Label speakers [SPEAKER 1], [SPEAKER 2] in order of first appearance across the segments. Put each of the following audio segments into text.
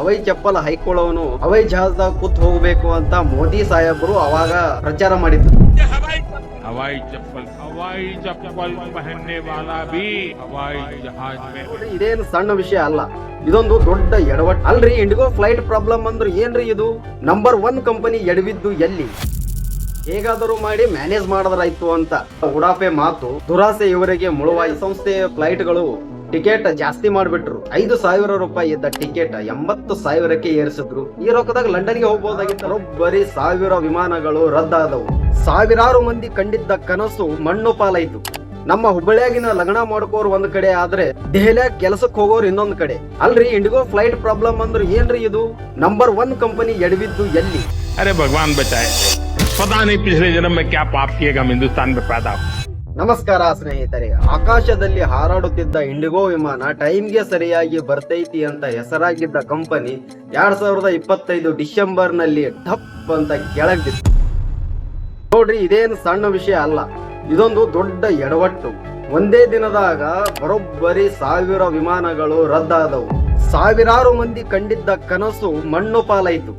[SPEAKER 1] ಹವೈ ಚಪ್ಪಲ್ ಹೈಕೊಳ್ಳೋನು ಹವೈ ಜಹಾಜ್ದಾಗ ಕೂತ್ ಹೋಗಬೇಕು ಅಂತ ಮೋದಿ ಸಾಹೇಬರು ಅವಾಗ ಪ್ರಚಾರ ಮಾಡಿದ್ರು. ಇದೇನು ಸಣ್ಣ ವಿಷಯ ಅಲ್ಲ ಇದೊಂದು ದೊಡ್ಡ ಎಡವಟ್. ಅಲ್ರಿ ಇಂಡಿಗೋ ಫ್ಲೈಟ್ ಪ್ರಾಬ್ಲಮ್ ಅಂದ್ರೆ ಏನ್ರಿ ಇದು? ನಂಬರ್ ಒನ್ ಕಂಪನಿ ಎಡವಿದ್ದು ಎಲ್ಲಿ? ಹೇಗಾದರೂ ಮಾಡಿ ಮ್ಯಾನೇಜ್ ಮಾಡಿದ್ರಾಯ್ತು ಅಂತ ಉಡಾಫೆ ಮಾತು ದುರಾಸೆ ಇವರಿಗೆ ಮುಳುವಾಯಿ ಸಂಸ್ಥೆಯ ಫ್ಲೈಟ್ಗಳು ಟಿಕೆಟ್ ಜಾಸ್ತಿ ಮಾಡ್ಬಿಟ್ರು ಐದು ಸಾವಿರ ರೂಪಾಯಿ ಇದ್ದ ಟಿಕೆಟ್ ಎಂಬತ್ತು ಸಾವಿರಕ್ಕೆ ಏರಿಸಿದ್ರು ಈ ರೊಕ್ಕದಾಗ ಲಂಡನ್ಗೆ ಹೋಗ್ಬೋದಾಗಿತ್ತು ಬರೀ ಸಾವಿರ ವಿಮಾನಗಳು ರದ್ದಾದವು ಸಾವಿರಾರು ಮಂದಿ ಕಂಡಿದ್ದ ಕನಸು ಮಣ್ಣು ಪಾಲಾಯ್ತು ನಮ್ಮ ಹುಬ್ಬಳ್ಳಿಯಾಗಿನ ಲಗ್ನ ಮಾಡ್ಕೋರ್ ಒಂದ್ ಕಡೆ ಆದ್ರೆ ದೆಹಲಿಯಾಗ ಕೆಲಸಕ್ಕೆ ಹೋಗೋರು ಇನ್ನೊಂದ್ ಕಡೆ ಅಲ್ರಿ ಇಂಡಿಗೋ ಫ್ಲೈಟ್ ಪ್ರಾಬ್ಲಮ್ ಅಂದ್ರೆ ಏನ್ರಿ ಇದು ನಂಬರ್ ಒನ್ ಕಂಪನಿ ಎಡವಿದ್ದು ಎಲ್ಲಿ
[SPEAKER 2] अरे भगवान बचाए पता नहीं पिछले जन्म में क्या पाप किएगा हम हिंदुस्तान में पैदा हुए।
[SPEAKER 1] ನಮಸ್ಕಾರ ಸ್ನೇಹಿತರೆ. ಆಕಾಶದಲ್ಲಿ ಹಾರಾಡುತ್ತಿದ್ದ ಇಂಡಿಗೋ ವಿಮಾನ ಟೈಮ್ಗೆ ಸರಿಯಾಗಿ ಬರ್ತೈತಿ ಅಂತ ಹೆಸರಾಗಿದ್ದ ಕಂಪನಿ ಎರಡ್ ಸಾವಿರದ ಇಪ್ಪತ್ತೈದು ಡಿಸೆಂಬರ್ನಲ್ಲಿ ಠಪ್ ಅಂತ ಕೆಳಗಿತ್ತು. ನೋಡ್ರಿ, ಇದೇನು ಸಣ್ಣ ವಿಷಯ ಅಲ್ಲ. ಇದೊಂದು ದೊಡ್ಡ ಎಡವಟ್ಟು. ಒಂದೇ ದಿನದಾಗ ಬರೋಬ್ಬರಿ ಸಾವಿರ ವಿಮಾನಗಳು ರದ್ದಾದವು. ಸಾವಿರಾರು ಮಂದಿ ಕಂಡಿದ್ದ ಕನಸು ಮಣ್ಣು ಪಾಲಾಯ್ತು.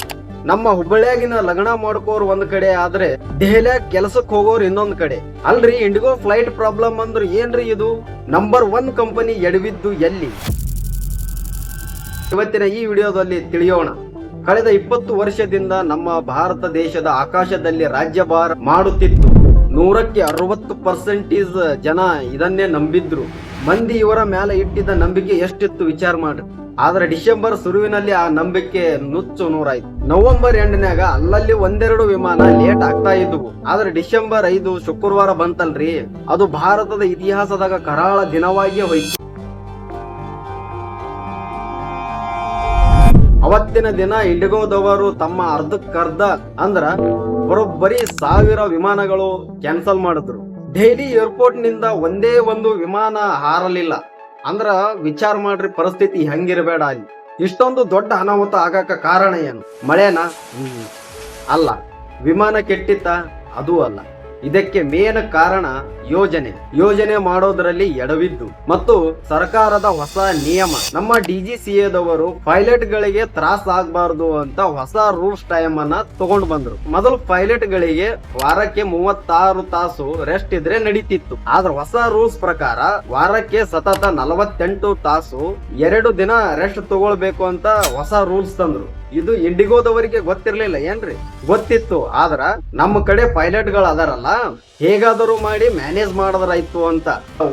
[SPEAKER 1] ನಮ್ಮ ಹುಬ್ಬಳ್ಳಿಯಾಗಿನ ಲಗ್ನ ಮಾಡ್ಕೋರ್ ಒಂದ್ ಕಡೆ ಆದ್ರೆ ದೆಹಲಿಯಾಗ ಕೆಲಸಕ್ಕೆ ಹೋಗೋರು ಇನ್ನೊಂದ್ ಕಡೆ. ಅಲ್ರಿ, ಇಂಡಿಗೋ ಫ್ಲೈಟ್ ಪ್ರಾಬ್ಲಮ್ ಅಂದ್ರೆ ಏನ್ರಿ ಇದು? ನಂಬರ್ ಒನ್ ಕಂಪನಿ ಎಡವಿದ್ದು ಎಲ್ಲಿ? ಇವತ್ತಿನ ಈ ವಿಡಿಯೋದಲ್ಲಿ ತಿಳಿಯೋಣ. ಕಳೆದ ಇಪ್ಪತ್ತು ವರ್ಷದಿಂದ ನಮ್ಮ ಭಾರತ ದೇಶದ ಆಕಾಶದಲ್ಲಿ ರಾಜ್ಯಭಾರ ಮಾಡುತ್ತಿತ್ತು. ನೂರಕ್ಕೆ ಅರವತ್ತು ಪರ್ಸೆಂಟೇಜ್ ಜನ ಇದನ್ನೇ ನಂಬಿದ್ರು. ಮಂದಿ ಇವರ ಮೇಲೆ ಇಟ್ಟಿದ್ದ ನಂಬಿಕೆ ಎಷ್ಟಿತ್ತು ವಿಚಾರ ಮಾಡ್ರಿ. ಆದ್ರೆ ಡಿಸೆಂಬರ್ ಶುರುವಿನಲ್ಲಿ ಆ ನಂಬಿಕೆ ನುಚ್ಚು ನೂರಾಯ್ತು. ನವೆಂಬರ್ ಎಂಟನ್ಯಾಗ ಅಲ್ಲಲ್ಲಿ ಒಂದೆರಡು ವಿಮಾನ ಲೇಟ್ ಆಗ್ತಾ ಇದ್ವು. ಆದ್ರೆ ಡಿಸೆಂಬರ್ ಐದು ಶುಕ್ರವಾರ ಬಂತಲ್ರಿ. ಅದು ಭಾರತದ ಇತಿಹಾಸದಾಗ ಕರಾಳ ದಿನವಾಗಿಯೇ ಹೋಯ್ತು. ಅವತ್ತಿನ ದಿನ ಇಂಡಿಗೋದವರು ತಮ್ಮ ಅರ್ಧಕ್ಕರ್ಧ ಅಂದ್ರ ಬರೋಬ್ಬರಿ ಸಾವಿರ ವಿಮಾನಗಳು ಕ್ಯಾನ್ಸಲ್ ಮಾಡಿದ್ರು. ದೆಹಲಿ ಏರ್ಪೋರ್ಟ್ನಿಂದ ಒಂದೇ ಒಂದು ವಿಮಾನ ಹಾರಲಿಲ್ಲ. ಅಂದ್ರ ವಿಚಾರ ಮಾಡ್ರಿ ಪರಿಸ್ಥಿತಿ ಹೆಂಗಿರಬೇಡ ಅಲ್ಲಿ. ಇಷ್ಟೊಂದು ದೊಡ್ಡ ಅನಾಹುತ ಆಗಕ್ಕೆ ಕಾರಣ ಏನು? ಮಳೆನಾ? ಅಲ್ಲ, ವಿಮಾನ ಕೆಟ್ಟಿತ್ತ? ಅದೂ ಅಲ್ಲ. ಇದಕ್ಕೆ ಮೇನ್ ಕಾರಣ ಯೋಜನೆ. ಯೋಜನೆ ಮಾಡೋದ್ರಲ್ಲಿ ಎಡವಿದ್ದು. ಮತ್ತು ಸರ್ಕಾರದ ಹೊಸ ನಿಯಮ. ನಮ್ಮ ಡಿಜಿಸಿಎದವರು ಪೈಲಟ್ ಗಳಿಗೆ ತ್ರಾಸ ಆಗಬಾರದು ಅಂತ ಹೊಸ ರೂಲ್ಸ್ ಟೈಮ್ ಅನ್ನ ತಗೊಂಡ್ ಬಂದ್ರು. ಮೊದಲು ಪೈಲಟ್ ಗಳಿಗೆ ವಾರಕ್ಕೆ ಮೂವತ್ತಾರು ತಾಸು ರೆಸ್ಟ್ ಇದ್ರೆ ನಡೀತಿತ್ತು. ಆದ್ರೆ ಹೊಸ ರೂಲ್ಸ್ ಪ್ರಕಾರ ವಾರಕ್ಕೆ ಸತತ ನಲವತ್ತೆಂಟು ತಾಸು ಎರಡು ದಿನ ರೆಸ್ಟ್ ತಗೊಳ್ಬೇಕು ಅಂತ ಹೊಸ ರೂಲ್ಸ್ ತಂದ್ರು. ಇದು ಇಂಡಿಗೋದವರಿಗೆ ಗೊತ್ತಿರಲಿಲ್ಲ ಏನ್ರಿ? ಗೊತ್ತಿತ್ತು, ಆದ್ರ ನಮ್ಮ ಕಡೆ ಪೈಲಟ್ಗಳು ಅದಾರಲ್ಲ, ಹೇಗಾದರೂ ಮಾಡಿ ಮ್ಯಾನೇಜ್ ಮಾಡಿದ್ರಾಯ್ತು ಅಂತ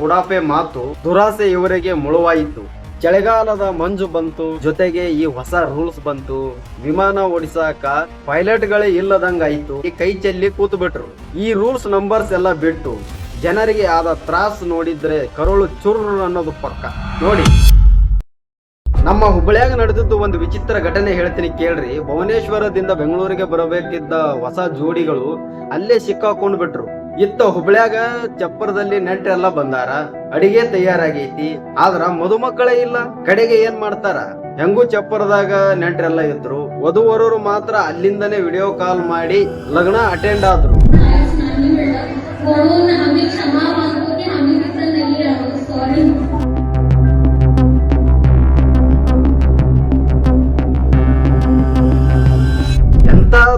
[SPEAKER 1] ಉಡಾಫೆ ಮಾತು ದುರಾಸೆ ಇವರಿಗೆ ಮುಳುವಾಯಿತು. ಚಳಿಗಾಲದ ಮಂಜು ಬಂತು, ಜೊತೆಗೆ ಈ ಹೊಸ ರೂಲ್ಸ್ ಬಂತು. ವಿಮಾನ ಓಡಿಸಾಕ ಪೈಲಟ್ ಗಳೇ ಇಲ್ಲದಂಗಾಯ್ತು. ಈ ಕೈ ಚೆಲ್ಲಿ ಕೂತು ಬಿಟ್ರು ಈ ರೂಲ್ಸ್ ನಂಬರ್ಸ್ ಎಲ್ಲ ಬಿಟ್ಟು ಜನರಿಗೆ ಆದ ತ್ರಾಸ್ ನೋಡಿದ್ರೆ ಕರುಳು ಚುರ್ರು ಅನ್ನೋದು ಪಕ್ಕ. ನೋಡಿ. ನಮ್ಮ ಹುಬ್ಬಳ್ಳಿಯಾಗ ನಡೆದಿದ್ದು ಒಂದು ವಿಚಿತ್ರ ಘಟನೆ ಹೇಳ್ತೀನಿ ಕೇಳ್ರಿ. ಭುವನೇಶ್ವರದಿಂದ ಬೆಂಗಳೂರಿಗೆ ಬರಬೇಕಿದ್ದ ಹೊಸ ಜೋಡಿಗಳು ಅಲ್ಲೇ ಸಿಕ್ಕಾಕೊಂಡು ಬಿಟ್ರು ಇತ್ತ ಹುಬ್ಳ್ಯಾಗ ಚಪ್ಪರದಲ್ಲಿ ನೆಂಟ್ರೆಲ್ಲ ಬಂದಾರ. ಅಡಿಗೆ ತಯಾರಾಗೈತಿ. ಆದ್ರ ಮದುಮಕ್ಕಳೇ ಇಲ್ಲ. ಕಡೆಗೆ ಏನ್ ಮಾಡ್ತಾರ? ಹೆಂಗೂ ಚಪ್ಪರದಾಗ ನೆಂಟ್ರೆಲ್ಲ ಇದ್ರು. ವಧುವರರು ಮಾತ್ರ ಅಲ್ಲಿಂದನೇ ವಿಡಿಯೋ ಕಾಲ್ ಮಾಡಿ ಲಗ್ನ ಅಟೆಂಡ್ ಆದ್ರು.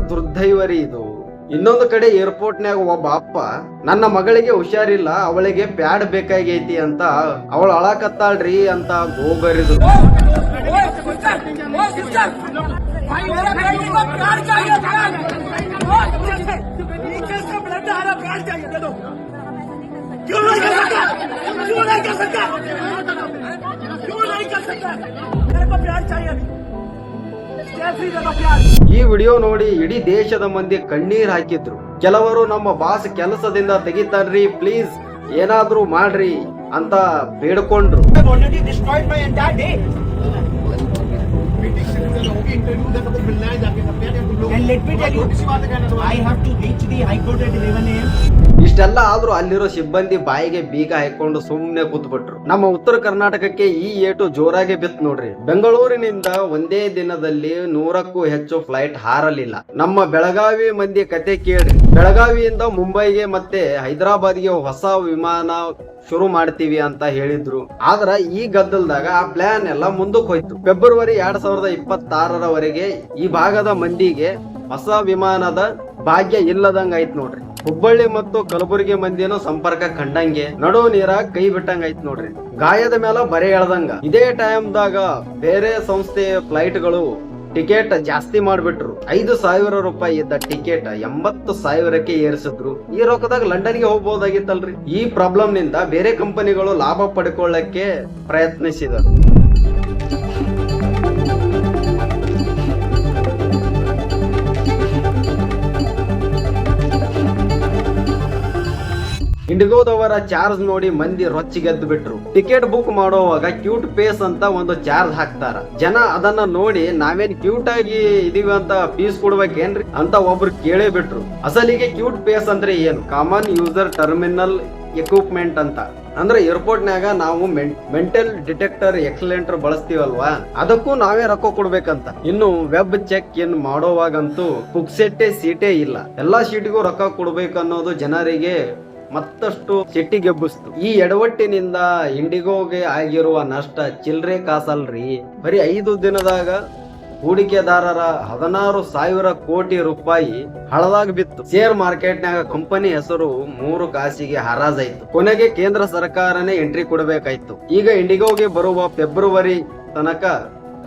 [SPEAKER 1] ದುರ್ದೈವರಿ ಇದು ಇನ್ನೊಂದು ಕಡೆ ಏರ್ಪೋರ್ಟ್ನ್ಯಾಗ ಒಬ್ಬ ಅಪ್ಪ ನನ್ನ ಮಗಳಿಗೆ ಹುಷಾರಿಲ್ಲ ಅವಳಿಗೆ ಪ್ಯಾಡ್ ಬೇಕಾಗೈತಿ ಅಂತ ಅವಳು ಅಳಕತ್ತಾಳ್ರಿ ಅಂತ ಗೋಗರಿದ್ರು
[SPEAKER 3] भाई मेरा भाई को प्यार चाहिए प्यार नीचे से ब्लड आ रहा प्यार चाहिए दे दो क्यों नहीं कर सकता क्यों नहीं कर सकता क्यों नहीं कर सकता मेरे को प्यार चाहिए अभी कैसे दे दो प्यार
[SPEAKER 1] ಈ ವಿಡಿಯೋ ನೋಡಿ ಇಡೀ ದೇಶದ ಮಂದಿ ಕಣ್ಣೀರ್ ಹಾಕಿದ್ರು. ಕೆಲವರು ನಮ್ಮ ಬಾಸ್ ಕೆಲಸದಿಂದ ತೆಗಿತಾನ್ರಿ ಪ್ಲೀಸ್ ಏನಾದ್ರೂ ಮಾಡ್ರಿ ಅಂತ ಬೇಡ್ಕೊಂಡ್ರು. ಇಷ್ಟೆಲ್ಲ ಆದ್ರೂ ಅಲ್ಲಿರೋ ಸಿಬ್ಬಂದಿ ಬಾಯಿಗೆ ಬೀಗ ಹಾಕೊಂಡು ಸುಮ್ನೆ ಕೂತ್ಬಿಟ್ರು. ನಮ್ಮ ಉತ್ತರ ಕರ್ನಾಟಕಕ್ಕೆ ಈ ಏಟು ಜೋರಾಗಿ ಬಿತ್ ನೋಡ್ರಿ. ಬೆಂಗಳೂರಿನಿಂದ ಒಂದೇ ದಿನದಲ್ಲಿ ನೂರಕ್ಕೂ ಹೆಚ್ಚು ಫ್ಲೈಟ್ ಹಾರಲಿಲ್ಲ. ನಮ್ಮ ಬೆಳಗಾವಿ ಮಂದಿ ಕತೆ ಕೇಳ್ರಿ. ಬೆಳಗಾವಿಯಿಂದ ಮುಂಬೈಗೆ ಮತ್ತೆ ಹೈದರಾಬಾದ್ಗೆ ಹೊಸ ವಿಮಾನ ಶುರು ಮಾಡ್ತೀವಿ ಅಂತ ಹೇಳಿದ್ರು. ಆದ್ರ ಈ ಗದ್ದಲದಾಗ ಆ ಪ್ಲಾನ್ ಎಲ್ಲ ಮುಂದಕ್ಕೆ ಹೋಯ್ತು. ಫೆಬ್ರವರಿ ಎರಡ್ ಇಪ್ಪತ್ತ ಇಪ್ಪತ್ತಾರರವರೆಗೆ ಈ ಭಾಗದ ಮಂದಿಗೆ ಹೊಸ ವಿಮಾನದ ಭಾಗ್ಯ ಇಲ್ಲದಂಗ ಐತ್ ನೋಡ್ರಿ. ಹುಬ್ಬಳ್ಳಿ ಮತ್ತು ಕಲಬುರಗಿ ಮಂದಿನ ಸಂಪರ್ಕ ಕಂಡಂಗೆ ನಡು ನೀರ ಕೈ ಬಿಟ್ಟಂಗ ಐತ್ ನೋಡ್ರಿ. ಗಾಯದ ಮೇಲೆ ಬರೆ ಎಳ್ದಂಗ. ಇದೇ ಟೈಮ್ದಾಗ ಬೇರೆ ಸಂಸ್ಥೆಯ ಫ್ಲೈಟ್ಗಳು ಟಿಕೆಟ್ ಜಾಸ್ತಿ ಮಾಡ್ಬಿಟ್ರು. ಐದು ಸಾವಿರ ರೂಪಾಯಿ ಇದ್ದ ಟಿಕೆಟ್ ಎಂಬತ್ತು ಸಾವಿರಕ್ಕೆ ಏರಿಸಿದ್ರು. ಈ ರೊಕ್ಕದಾಗ ಲಂಡನ್ಗೆ ಹೋಗ್ಬೋದಾಗಿತ್ತಲ್ರಿ. ಈ ಪ್ರಾಬ್ಲಮ್ನಿಂದ ಬೇರೆ ಕಂಪನಿಗಳು ಲಾಭ ಪಡ್ಕೊಳ್ಳಕ್ಕೆ ಪ್ರಯತ್ನಿಸಿದರು. ಇಂಡಿಗೋದವರ ಚಾರ್ಜ್ ನೋಡಿ ಮಂದಿ ರೊಚ್ಚಿಗೆದ್ದು ಬಿಟ್ರು. ಟಿಕೆಟ್ ಬುಕ್ ಮಾಡುವಾಗ ಕ್ಯೂಟ್ ಪೇಸ್ ಅಂತ ಒಂದು ಚಾರ್ಜ್ ಹಾಕ್ತಾರ. ಜನ ಅದನ್ನ ನೋಡಿ ನಾವೇನ್ ಕ್ಯೂಟ್ ಆಗಿ ಇದೀವಿ ಅಂತ ಫೀಸ್ ಕೊಡ್ಬೇಕೇನ್ರಿ ಅಂತ ಒಬ್ರು ಕೇಳೇ ಬಿಟ್ರು. ಅಸಲಿಗೆ ಕ್ಯೂಟ್ ಪೇಸ್ ಅಂದ್ರೆ ಏನು? ಕಾಮನ್ ಯೂಸರ್ ಟರ್ಮಿನಲ್ ಎಕ್ವಿಪ್ಮೆಂಟ್ ಅಂತ. ಅಂದ್ರೆ ಏರ್ಪೋರ್ಟ್ ನಾಗ ನಾವು ಮೆಂಟಲ್ ಡಿಟೆಕ್ಟರ್ ಎಕ್ಸಲೆಂಟರ್ ಬಳಸ್ತೀವಲ್ವಾ? ಅದಕ್ಕೂ ನಾವೇ ರೊಕ್ಕ ಕೊಡ್ಬೇಕಂತ. ಇನ್ನು ವೆಬ್ ಚೆಕ್ ಇನ್ ಮಾಡೋವಾಗಂತೂ ಪುಕ್ಸೆಟ್ಟೆ ಸೀಟೇ ಇಲ್ಲ. ಎಲ್ಲಾ ಸೀಟಿಗೂ ರೊಕ್ಕ ಕೊಡ್ಬೇಕು ಅನ್ನೋದು ಜನರಿಗೆ ಮತ್ತಷ್ಟು ಸಿಟ್ಟಿಗೆಬ್ಬಿಸ್ತು ಈ ಎಡವಟ್ಟಿನಿಂದ ಇಂಡಿಗೋಗೆ ಆಗಿರುವ ನಷ್ಟ ಚಿಲ್ರೆ ಕಾಸಲ್ರಿ. ಬರೀ ಐದು ದಿನದಾಗ ಹೂಡಿಕೆದಾರರ ಹದಿನಾರು ಸಾವಿರ ಕೋಟಿ ರೂಪಾಯಿ ಹಳದಾಗ ಬಿತ್ತು. ಶೇರ್ ಮಾರ್ಕೆಟ್ನಾಗ ಕಂಪನಿ ಹೆಸರು ಮೂರು ಕಾಸಿಗೆ ಹರಾಜಾಯ್ತು. ಕೊನೆಗೆ ಕೇಂದ್ರ ಸರ್ಕಾರನೇ ಎಂಟ್ರಿ ಕೊಡಬೇಕಾಯ್ತು. ಈಗ ಇಂಡಿಗೋಗೆ ಬರುವ ಫೆಬ್ರವರಿ ತನಕ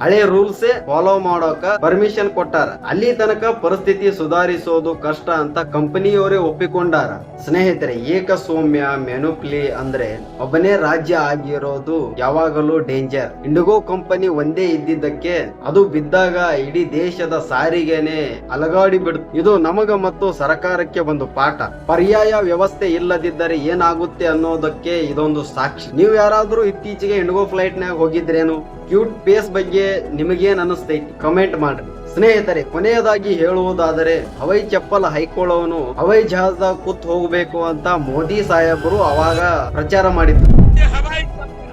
[SPEAKER 1] ಹಳೆ ರೂಲ್ಸ್ ಫಾಲೋ ಮಾಡೋಕ ಪರ್ಮಿಷನ್ ಕೊಟ್ಟಾರ. ಅಲ್ಲಿ ತನಕ ಪರಿಸ್ಥಿತಿ ಸುಧಾರಿಸೋದು ಕಷ್ಟ ಅಂತ ಕಂಪನಿಯವರೇ ಒಪ್ಪಿಕೊಂಡಾರ. ಸ್ನೇಹಿತರೆ ಏಕಸ್ವಾಮ್ಯ ಮೆನುಪ್ಲಿ ಅಂದ್ರೆ ಒಬ್ಬನೇ ರಾಜ್ಯ ಆಗಿರೋದು ಯಾವಾಗಲೂ ಡೇಂಜರ್ ಇಂಡಿಗೋ ಕಂಪನಿ ಒಂದೇ ಇದ್ದಿದ್ದಕ್ಕೆ ಅದು ಬಿದ್ದಾಗ ಇಡೀ ದೇಶದ ಸಾರಿಗೆನೆ ಅಲಗಾಡಿ ಬಿಡ್ತು. ಇದು ನಮಗ ಮತ್ತು ಸರ್ಕಾರಕ್ಕೆ ಒಂದು ಪಾಠ. ಪರ್ಯಾಯ ವ್ಯವಸ್ಥೆ ಇಲ್ಲದಿದ್ದರೆ ಏನಾಗುತ್ತೆ ಅನ್ನೋದಕ್ಕೆ ಇದೊಂದು ಸಾಕ್ಷಿ. ನೀವು ಯಾರಾದ್ರೂ ಇತ್ತೀಚೆಗೆ ಇಂಡಿಗೋ ಫ್ಲೈಟ್ ನಾಗ ಹೋಗಿದ್ರೇನು? ಕ್ಯೂಟ್ ಪೇಸ್ ಬಗ್ಗೆ ನಿಮಗೇನ್ ಅನಿಸ್ತೈತಿ ಕಮೆಂಟ್ ಮಾಡ್ರಿ ಸ್ನೇಹಿತರೆ ಕೊನೆಯದಾಗಿ ಹೇಳುವುದಾದರೆ ಹವೈ ಚಪ್ಪಲ್ ಹೈಕೊಳ್ಳೋನು ಹವೈ ಜಹಾಜ್ದಾಗ ಕೂತ್ ಹೋಗ್ಬೇಕು ಅಂತ ಮೋದಿ ಸಾಹೇಬರು ಅವಾಗ ಪ್ರಚಾರ ಮಾಡಿದ್ರು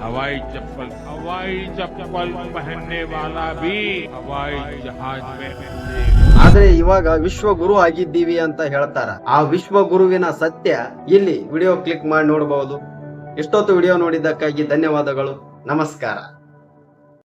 [SPEAKER 2] हवाई चप्पल हवाई चप्पल पहनने वाला भी हवाई जहाज में उड़े
[SPEAKER 1] ಆದ್ರೆ ಇವಾಗ ವಿಶ್ವ ಗುರು ಆಗಿದ್ದೀವಿ ಅಂತ ಹೇಳ್ತಾರ ಆ ವಿಶ್ವ ಗುರುವಿನ ಸತ್ಯ ಇಲ್ಲಿ ವಿಡಿಯೋ ಕ್ಲಿಕ್ ಮಾಡಿ ನೋಡಬಹುದು ಇಷ್ಟೊತ್ತು ವಿಡಿಯೋ ನೋಡಿದ್ದಕ್ಕಾಗಿ ಧನ್ಯವಾದಗಳು ನಮಸ್ಕಾರ